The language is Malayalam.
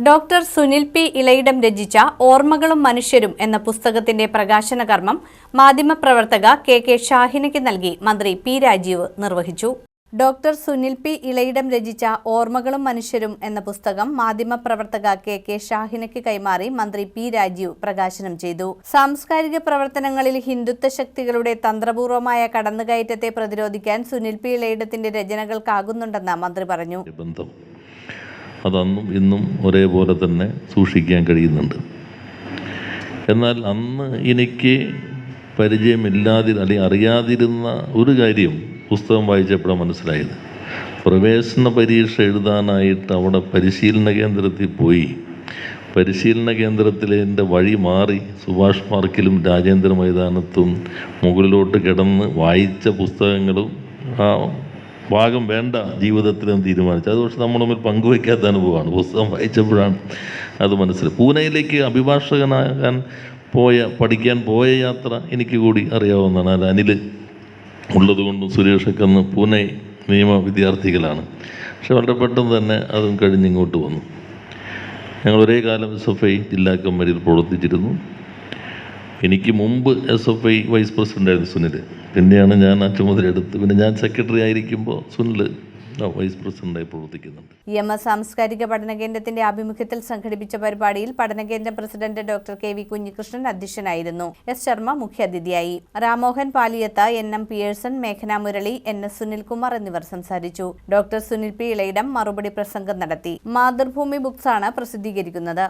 ഡോക്ടർ സുനിൽ പി ഇളയിടം രചിച്ച ഓർമ്മകളും മനുഷ്യരും എന്ന പുസ്തകത്തിന്റെ പ്രകാശന കർമ്മം മാധ്യമപ്രവർത്തക കെ കെ ഷാഹിനയ്ക്ക് നൽകി മന്ത്രി പി രാജീവ് നിർവഹിച്ചു. ഡോക്ടർ സുനിൽ പി ഇളയിടം രചിച്ച ഓർമ്മകളും മനുഷ്യരും എന്ന പുസ്തകം മാധ്യമപ്രവർത്തക കെ കെ ഷാഹിനയ്ക്ക് കൈമാറി മന്ത്രി പി രാജീവ് പ്രകാശനം ചെയ്തു. സാംസ്കാരിക പ്രവർത്തനങ്ങളിൽ ഹിന്ദുത്വ ശക്തികളുടെ തന്ത്രപൂർവമായ കടന്നുകയറ്റത്തെ പ്രതിരോധിക്കാൻ സുനിൽ പി ഇളയിടത്തിന്റെ രചനകൾക്കാകുന്നുണ്ടെന്ന് മന്ത്രി പറഞ്ഞു. അതന്നും ഇന്നും ഒരേപോലെ തന്നെ സൂക്ഷിക്കാൻ കഴിയുന്നുണ്ട്. എന്നാൽ അന്ന് എനിക്ക് പരിചയമില്ലാതി അല്ലെങ്കിൽ അറിയാതിരുന്ന ഒരു കാര്യം പുസ്തകം വായിച്ചപ്പോഴാണ് മനസ്സിലായത്. പ്രവേശന പരീക്ഷ എഴുതാനായിട്ട് അവിടെ പരിശീലന കേന്ദ്രത്തിൽ പോയി. പരിശീലന കേന്ദ്രത്തിലെ വഴി മാറി സുഭാഷ് പാർക്കിലും രാജേന്ദ്ര മൈതാനത്തും മുകളിലോട്ട് കിടന്ന് വായിച്ച പുസ്തകങ്ങളും ആ ഭാഗം വേണ്ട ജീവിതത്തിലും തീരുമാനിച്ചു. അത് പക്ഷെ നമ്മൾ തമ്മിൽ പങ്കുവയ്ക്കാത്ത അനുഭവമാണ്. പുസ്തകം വായിച്ചപ്പോഴാണ് അത് മനസ്സിലായി പൂനെയിലേക്ക് അഭിഭാഷകനാകാൻ പോയ പഠിക്കാൻ പോയ യാത്ര എനിക്ക് കൂടി അറിയാവുന്നതാണ്. അത് അനിൽ ഉള്ളതുകൊണ്ടും സുരേഷൊക്കെ അന്ന് പൂനെ നിയമ വിദ്യാർത്ഥികളാണ്. പക്ഷെ വളരെ പെട്ടെന്ന് തന്നെ അതും കഴിഞ്ഞ് ഇങ്ങോട്ട് വന്നു. ഞങ്ങൾ ഒരേ കാലം ഐ ജില്ലാ കമ്മിറ്റിയിൽ പ്രവർത്തിച്ചിരുന്നു. എനിക്ക് മുമ്പ് എസ് എഫ് ഐ വൈസ് പ്രസിഡന്റായിരുന്നു സുനിൽ പിന്നെയാണ് ഞാൻ ആ ചുമതല എടുത്ത്. പിന്നെ ഞാൻ സെക്രട്ടറി ആയിരിക്കുമ്പോൾ സുനിൽ വൈസ് പ്രസിഡന്റായി പ്രവർത്തിക്കുന്നുണ്ട്. എം എസ് സാംസ്കാരിക പഠന കേന്ദ്രത്തിന്റെ ആഭിമുഖ്യത്തിൽ സംഘടിപ്പിച്ച പരിപാടിയിൽ പഠനകേന്ദ്രം president doctor K V Kunhikrishnan അധ്യക്ഷനായിരുന്നു. എസ് ശർമ്മ മുഖ്യാതിഥിയായി Ramohan Paliyath N M Pearson മേഘന Murali N S Sunilkumar എന്നിവർ സംസാരിച്ചു. ഡോക്ടർ സുനിൽ പി ഇളയിടം മറുപടി പ്രസംഗം നടത്തി. മാതൃഭൂമി ബുക്സാണ് പ്രസിദ്ധീകരിക്കുന്നത്.